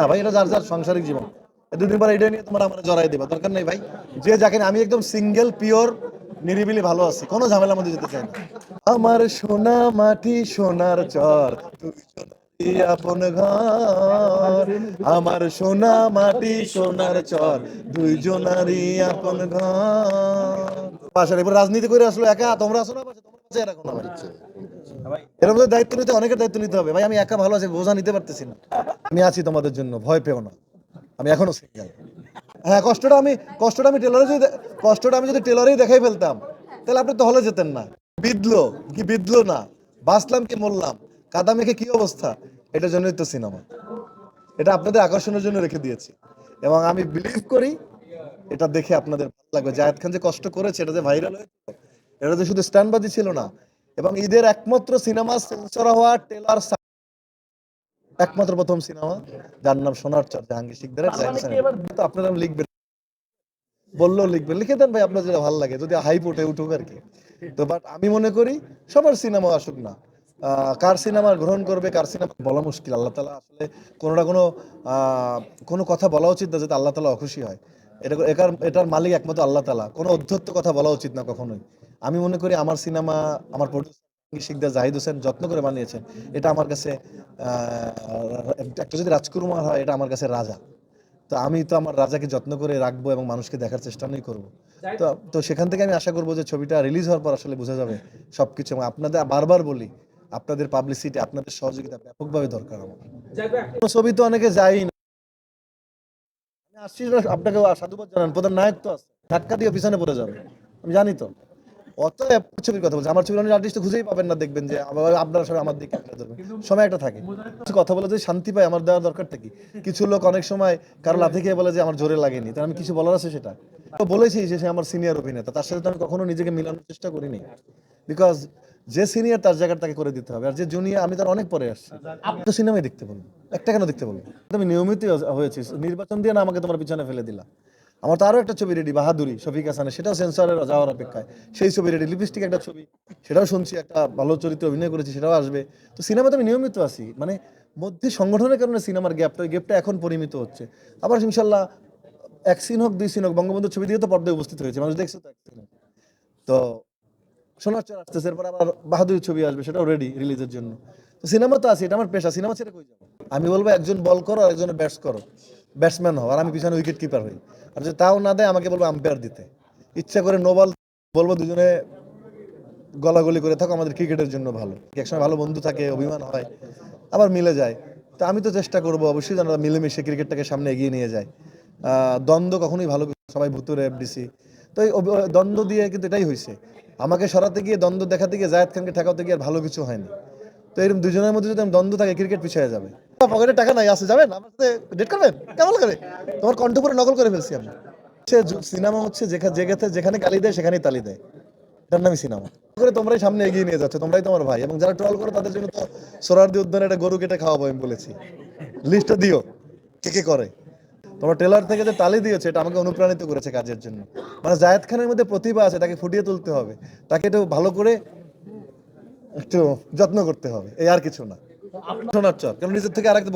না ভাই এটা যার যার সাংসারিক জীবন। দুদিন পর এটা নিয়ে তোমার আমার জড়াই দেবা দরকার নেই ভাই। যে যাকে আমি একদম সিঙ্গেল পিওর নিরিবিলি ভালো আছি কোনো ঝামেলার মধ্যে যেতে চাই না। আমার সোনা মাটি সোনার চর আপন ঘর। আমার সোনা মাটি সোনার চর দুইজনারই আপন ঘর। পাশে এবার রাজনীতি করে আসলো একা তোমরা আসো না পাশে তোমার পাশে এরকম আমার ইচ্ছে এর মধ্যে দায়িত্ব নিতে অনেকের দায়িত্ব নিতে হবে। ভাই আমি একা ভালো আছি বোঝা নিতে পারতেছি না। আমি আছি তোমাদের জন্য, ভয় পেও না। আমি এখনও সিঙ্গেল হ্যাঁ কষ্টটা আমি কষ্টটা আমি টেলরে যদি কষ্টটা আমি যদি টেলরেই দেখাই ফেলতাম, তাহলে আপনি তো হলে যেতেন না। বিদলো কি বিদলো না। বাঁচলাম কি মরলাম, কাদা মেখে কি অবস্থা? এটার জন্যই তো সিনেমা এটা আপনাদের আকর্ষণের জন্য রেখে দিয়েছি। এবং আমি বিলিভ করি, এটা দেখে আপনাদের ভালো লাগবে। জায়েদ খান যে কষ্ট করেছে, এটা যে ভাইরাল হয়েছে, এটা তো শুধু স্ট্যান্ডবাজি ছিল না, এবং ঈদের একমাত্র সিনেমা সেন্সর হওয়া টেলার একমাত্র প্রথম সিনেমা যার নাম সোনার চর জাহাঙ্গীর শিকদারের হোসেনের। তো আপনারা লিখবেন? বললেও লিখবেন। লিখে দেন ভাই আপনার যেটা ভালো লাগে যদি হাইপ ওঠে উঠুক আর কি। তো বাট আমি মনে করি সবার সিনেমা আসুক না। কার সিনেমা গ্রহণ করবে কার সিনেমা বলা মুশকিল। আল্লাহ তালা আসলে কোনো না কোনো আহ, কোনো কথা বলা উচিত না যাতে আল্লাহ তালা অখুশি হয়। এটা এটার এটার মালিক একমাত্র আল্লাহ তালা কোনো অধ্যত্ত কথা বলা উচিত না কখনোই। আমি মনে করি আমার সিনেমা আমার প্রডিউসার শিকদার জাহিদ হোসেন যত্ন করে বানিয়েছেন, এটা আমার কাছে একটা যদি রাজকুমার হয়, এটা আমার কাছে রাজা। তো আমি তো আমার রাজাকে যত্ন করে রাখব এবং মানুষকে দেখার চেষ্টা নেই করব। তো তো সেখান থেকে আমি আশা করব যে ছবিটা রিলিজ হওয়ার পর আসলে বোঝা যাবে সবকিছু এবং আপনাদের, বারবার বলি, আপনাদের পাবলিসিটি আপনাদের সহযোগিতা ব্যাপকভাবে দরকার আমার। ছবি তো অনেকে যাই না। আসছি আপনাকে সাধুবাদ জানান, প্রধান নায়ক তো আছে। ধাক্কা দিয়ে পিছনে পড়ে যাবে, আমি জানি তো। অত আপনার ছবির কথা বলছি। আমার ছবির অনেক আর্টিস্ট খুঁজেই পাবেন না, দেখবেন যে আবার আপনারা সবাই আমার দিকে সময় একটা থাকে। কিছু কথা বলে শান্তি পাই, আমার দেওয়ার দরকারটা কি? কিছু লোক অনেক সময় কারও খেয়ে বলে যে আমার জোরে লাগেনি। তার আমি কিছু বলার আছে সেটা। তো বলেছি যে সে আমার সিনিয়র অভিনেতা। তার সাথে তো আমি কখনো নিজেকে মিলানোর চেষ্টা করিনি। বিকজ যে সিনিয়র তার জায়গাটা তাকে করে দিতে হবে। আর যে জুনিয়র আমি তার অনেক পরে আসছি। আপনি তো সিনেমাই দেখতে বলুন। একটা কেন দেখতে বলুন? আমি নিয়মিতই হয়েছি। নির্বাচন দিয়ে না আমাকে তোমার পিছনে ফেলে দিলা। আমার তো আরও একটা ছবি রেডি বাহাদুরি, শফিক হাসানের, সেটাও সেন্সরের যাওয়ার অপেক্ষায়। সেই ছবি রেডি লিপস্টিক একটা ছবি, সেটাও শুনছি, একটা ভালো চরিত্রে অভিনয় করেছি, সেটাও আসবে। তো সিনেমাতে আমি নিয়মিত আছি মানে মধ্যে সংগঠনের কারণে সিনেমার গ্যাপটা ওই গ্যাপটা এখন পরিমিত হচ্ছে। আবার ইনশাল্লাহ এক সিন হোক, দুই সিন হোক, বঙ্গবন্ধুর ছবি দিয়ে তো পর্দায় উপস্থিত হয়েছে, মানুষ দেখছে তো এক সিনে তো সোনার চর আসতেছে, এরপর আবার বাহাদুর ছবি আসবে, সেটাও রেডি রিলিজের জন্য। তো সিনেমা তো আছে, এটা আমার পেশা, সিনেমা ছেড়ে কই যাব? আমি বলব একজন বল করো আর একজন ব্যাটস করো। ব্যাটসম্যান হও, আর আমি পিছনে উইকেট কিপার হই। আর যদি তাও না দেয়, আমাকে বলব আম্পায়ার দিতে। ইচ্ছা করে নো বল বলব, দুজনে গলাগলি করে থাকো, আমাদের ক্রিকেটের জন্য ভালো। একসময় ভালো বন্ধু থাকে, অভিমান হয়, আবার মিলে যায়। তো আমি তো চেষ্টা করব, অবশ্যই যেন মিলেমিশে ক্রিকেটটাকে সামনে এগিয়ে নিয়ে যায়। দ্বন্দ্ব কখনোই ভালো সবাই ভুতুরে এফডিসি তো এই দ্বন্দ্ব দিয়ে কিন্তু এটাই হয়েছে আমাকে সরাতে গিয়ে, দ্বন্দ্ব দেখাতে গিয়ে, জায়দ খানকে ঠেকাতে গিয়ে আর ভালো কিছু হয়নি। তো এরকম দুজনের মধ্যে যদি দ্বন্দ্ব থাকে, ক্রিকেট পিছিয়ে যাবে। পকেটে টাকা নাই আসে যাবেন? আমার সাথে ডেট করবেন? কেমন করে তোমার কণ্ঠ করে নকল করে ফেলছি আমি। সে সিনেমা হচ্ছে যেখানে যেখানে যেখানে গালি দেয়, সেখানেই তালি দেয়। এটার নামই সিনেমা করে তোমরাই সামনে এগিয়ে নিয়ে যাচ্ছ, তোমরাই তোমার ভাই। এবং যারা ট্রল করে, তাদের জন্য তো সোরারদি উদ্যানে একটা গরু কেটে খাওয়াবো আমি বলেছি। লিস্টটা দিও, কে কে করে। তোমার টেলার থেকে যে তালি দিয়েছে, এটা আমাকে অনুপ্রাণিত করেছে কাজের জন্য। মানে জায়েদ খানের মধ্যে প্রতিভা আছে, তাকে ফুটিয়ে তুলতে হবে। তাকে একটু ভালো করে একটু যত্ন করতে হবে। এই আর কিছু না। শুধু আমি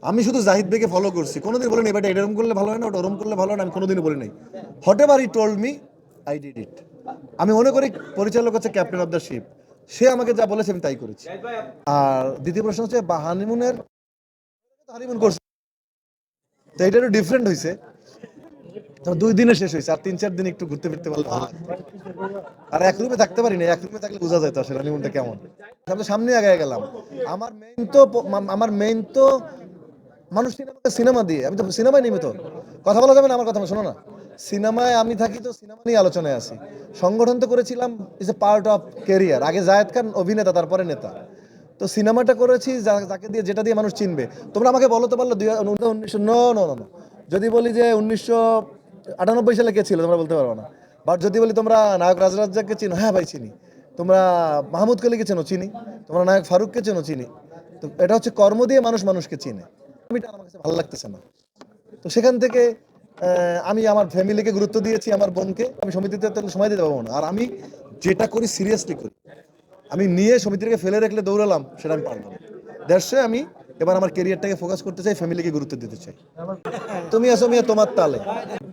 জাহিদ শুধু জাহিদ ভাইকে ফলো করছি। কোনোদিন বলিনি, এবার এরকম করলে ভালো হয় না, ওটা ওরম করলে ভালো হয় না। আমি কোনোদিনও বলি নাই what ever he told me I did it আমি মনে করি, পরিচালক হচ্ছে ক্যাপ্টেন অফ দ্য শিপ সে আমাকে যা বলেছে আমি তাই করেছি। আর দ্বিতীয় প্রশ্ন হচ্ছে, বা হানিমুনের হানিমুন করছে। তো এটা একটু ডিফারেন্ট হয়েছে দুই দিনে শেষ হয়েছে আর তিন, চার দিন একটু ঘুরতে ফিরতে পারলে ভালো আর এক রুমে থাকতে পারি না এক রুমে থাকলে বোঝা যেত আসলে হানিমুনটা কেমন। সামনে সামনে আগে গেলাম। আমার মেইন তো আমার মেইন তো মানুষ সিনেমাতে সিনেমা দিয়ে, আমি তো সিনেমায় নিয়মিত। কথা বলা যাবে না আমার কথা, শোনো না। সিনেমায় আমি থাকি তো সিনেমা নিয়ে আলোচনায় আছি। সংগঠন তো করেছিলাম is a part of career আগে জায়েদ খান অভিনেতা, তারপরে নেতা। তো সিনেমাটা করেছি যাকে দিয়ে, যেটা দিয়ে মানুষ চিনবে। তোমরা আমাকে বলো তো পারল উনিশশো নো যদি বলি যে উনিশশো আটানব্বই সালে কে ছিল, তোমরা বলতে পারব না। বাট যদি বলি তোমরা নায়ক রাজরাজ্জাককে চিনো হ্যাঁ ভাই, চিনি। তোমরা মাহমুদ কলিকে চেনো, চিনি। তোমরা নায়ক ফারুককে চেনো, চিনি। তো এটা হচ্ছে কর্ম দিয়ে মানুষ মানুষকে চিনে। আমার কাছে ভালো লাগতেছে না। তো সেখান থেকে আমি আমার ফ্যামিলিকে গুরুত্ব দিয়েছি, আমার বোনকে। আমি সমিতিতে তাহলে সময় দিতে পারব না। আর আমি যেটা করি সিরিয়াসলি করি। আমি নিয়ে সমিতিকে ফেলে রাখলে দৌড়ালাম, সেটা আমি পারব না। দেশে আমি এবার আমার কেরিয়ারটাকে ফোকাস করতে চাই ফ্যামিলিকে গুরুত্ব দিতে চাই। তুমি আসো মিয়া, তোমার তালে।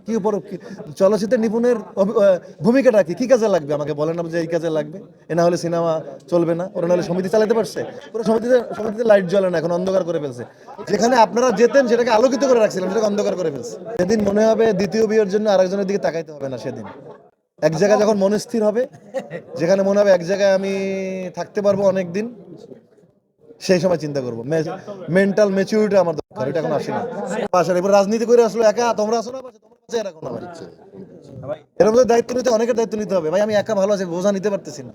কি উপর কি চলচ্চিত্রের নিপুণের ভূমিকাটা কি? কি কাজে লাগবে? আমাকে বলেন না যে এই কাজে লাগবে। এ না হলে সিনেমা চলবে না। ওরা না হলে সমিতি চালাতে পারছে। পুরো সমিতিতে সমিতিতে লাইট জ্বলে না, এখন অন্ধকার করে ফেলছে। যেখানে আপনারা যেতেন, সেটাকে আলোকিত করে রাখছিলাম, সেটাকে অন্ধকার করে ফেলছে। সেদিন মনে হবে দ্বিতীয় বিয়ের জন্য আরেকজনের দিকে তাকাইতে হবে না সেদিন। এক জায়গায় যখন মনে স্থির হবে, যেখানে মনে হবে এক জায়গায় আমি থাকতে পারব অনেক দিন সেই সময় চিন্তা করব। মেন্টাল ম্যাচিউরিটি আমার দরকার, এটা এখন আসে না। রাজনীতি করে আসলো একা, তোমরা আসো না বাসায়, তোমরা বাসায় রাখো না আমার ইচ্ছে এর মধ্যে দায়িত্ব নিতে অনেকের দায়িত্ব নিতে হবে। ভাই আমি একা ভালো আছি বোঝা নিতে পারতেছি না।